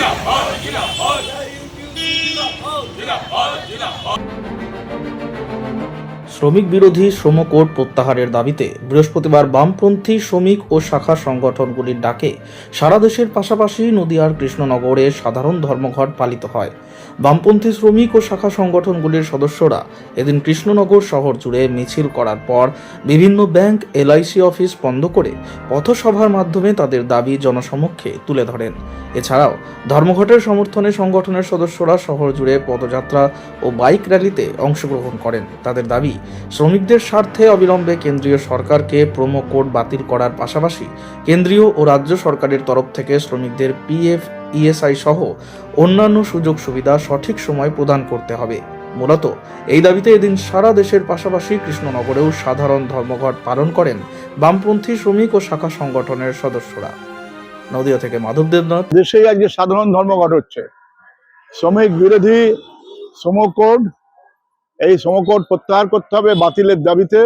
量好，一量好，一量好，一量好，一量好。শ্রমিক বিরোধী শ্রম কোড প্রত্যাহারের দাবিতে বৃহস্পতিবার বামপন্থী শ্রমিক ও শাখা সংগঠনগুলির ডাকে সারা দেশের পাশাপাশি নদিয়ার কৃষ্ণনগরে সাধারণ ধর্মঘট পালিত হয়। বামপন্থী শ্রমিক ও শাখা সংগঠনগুলির সদস্যরা এদিন কৃষ্ণনগর শহর জুড়ে মিছিল করার পর বিভিন্ন ব্যাংক, এলআইসি অফিস বন্ধ করে পথসভার মাধ্যমে তাদের দাবি জনসমক্ষে তুলে ধরেন। এছাড়াও ধর্মঘটের সমর্থনে সংগঠনের সদস্যরা শহর জুড়ে পদযাত্রা ও বাইক র্যালিতে অংশগ্রহণ করেন। তাদের দাবি শ্রমিকদের স্বার্থে অবিলম্বে কেন্দ্রীয় সরকারকে প্রোমো কোড বাতিল করার পাশাপাশি কেন্দ্রীয় ও রাজ্য সরকারের তরফ থেকে শ্রমিকদের পিএফ ইএসআই সহ অন্যান্য সুযোগ সুবিধা সঠিক সময় প্রদান করতে হবে। মূলত, এই দাবিতে এদিন সারা দেশের পাশাপাশি কৃষ্ণনগরেও সাধারণ ধর্মঘট পালন করেন বামপন্থী শ্রমিক ও শাখা সংগঠনের সদস্যরা। নদিয়া থেকে মাধব দেবনাথ। দেশেই আজকে সাধারণ ধর্মঘট হচ্ছে। শ্রমিক বিরোধী শ্রমকোড এই শ্রমকোড প্রত্যাহার করতে হবে বাতিলের দাবিতে।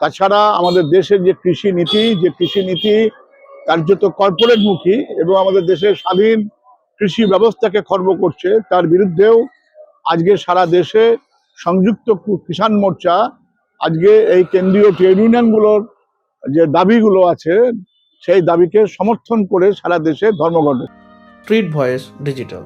তাছাড়া আমাদের দেশের যে কৃষি নীতি, যে কৃষি নীতি কার্যত কর্পোরেটমুখী এবং আমাদের দেশের স্বাধীন কৃষি ব্যবস্থাকে খর্ব করছে, তার বিরুদ্ধেও আজকে সারা দেশে সংযুক্ত কিষাণ মোর্চা আজকে এই কেন্দ্রীয় ট্রেড ইউনিয়নগুলোর যে দাবিগুলো আছে, সেই দাবিকে সমর্থন করে সারা দেশে ধর্মঘট। Treat voice digital